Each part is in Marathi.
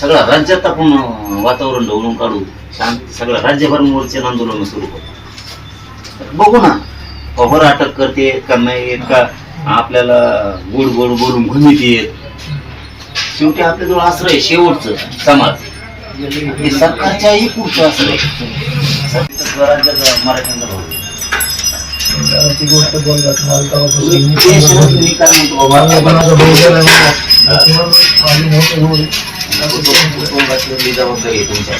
सगळ्या राज्यात आपण वातावरण ढवळून काढू शांत सगळ्या राज्यभर मोर्चे आंदोलन सुरू करू बघू ना पवार अटक करते का नाही येत का? आपल्याला गोड गोड बोलून घुमीत येत शेवटी आपल्याजवळ आश्रय आहे शेवटचं समाज. हे सरकारच्याही पुढचं आश्रय स्वराज्याचा मराठ्यांचा भाऊ ती गोष्ट बोलतात मला तेव्हापासून मी मी काय म्हणतो बाबा, माझा भाऊ गेला ना, त्याच्यावर माझी मोठी होईल. कुटुंबातली जबाबदारी आहे तुमच्या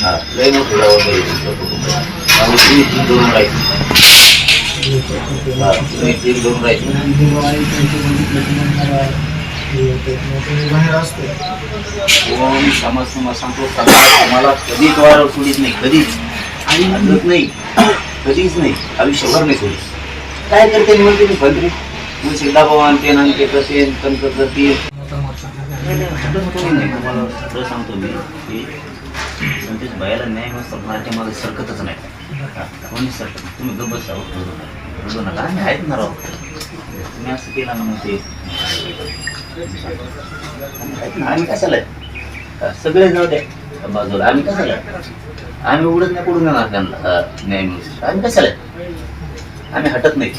हा लय मोठी जबाबदारी आहे तुमच्या कुटुंबात त्यामुळे तुम्ही ठीक धरून राहायचं हा, तुम्ही धरून राहायचं मग. मग ते कोण समाज तुम्हाला सांगतो. समाज तुम्हाला कधीच वारं सोडित नाही कधीच. आणि म्हणत नाही कधीच नाही आयुष्यभर नाही सोडित. काय करते मग तुम्ही भद्री दबाव आणते आणि ते कसे तंत्र करतील तुम्हाला सगळं सांगतो मी की संदेश बायाला न्याय मस्त मराठी मागे सरकतच नाही. हा, कोणी सरकत तुम्ही गप्प आहोत रडू रडू नका. आम्ही आहेत ना राव. तुम्ही असं केलं ना मग ते आम्ही आहेत ना, कशाला सगळे जाऊ द्या. बाजूला. आम्ही कशाला आहे? आम्ही उडत नाही पडून जाणार त्यांना? हा, न्याय म्हणून. आम्ही कशाला आहे? आम्ही हटत नाही.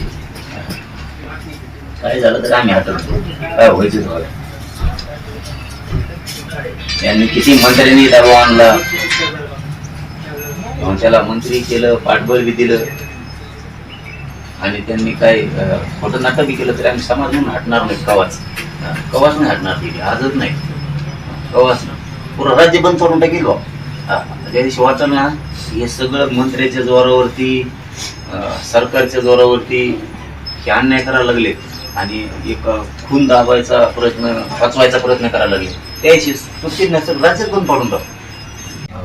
काय झालं तर आम्ही हटत काय व्हायचं यांनी किती मंत्र्यांनी दबाव आणला. त्याला मंत्री केलं पाठबळ बी दिलं. आणि त्यांनी काय खोटं नाटक बी केलं तरी आम्ही समाज म्हणून हटणार नाही कवाच. कवाच नाही हटणार ती. आजच नाही. कवाच ना पुरं राज्य बंद करून टाकेल बा त्या दिवशी वाचलं ना हे सगळं मंत्र्याच्या जोरावरती सरकारच्या जोरावरती हे अन्याय करायला लागले आणि एक खून दाबायचा प्रयत्न वाचवायचा प्रयत्न करायला लागले त्याशी सुट्टी नसेल राज्यात बंद पाडून टाक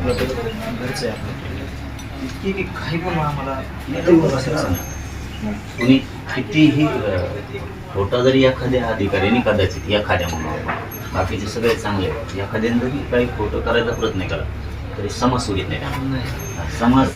घरचं आहे आपलं. इतकी की काही पण आम्हाला कुणी कितीही खोटा जरी एखाद्या अधिकाऱ्याने कदाचित एखाद्या म्हणून बाकीचे सगळे चांगले. एखाद्याने जरी काही खोटं करायचा प्रयत्न केला तरी समाज सोडित. नाही समाज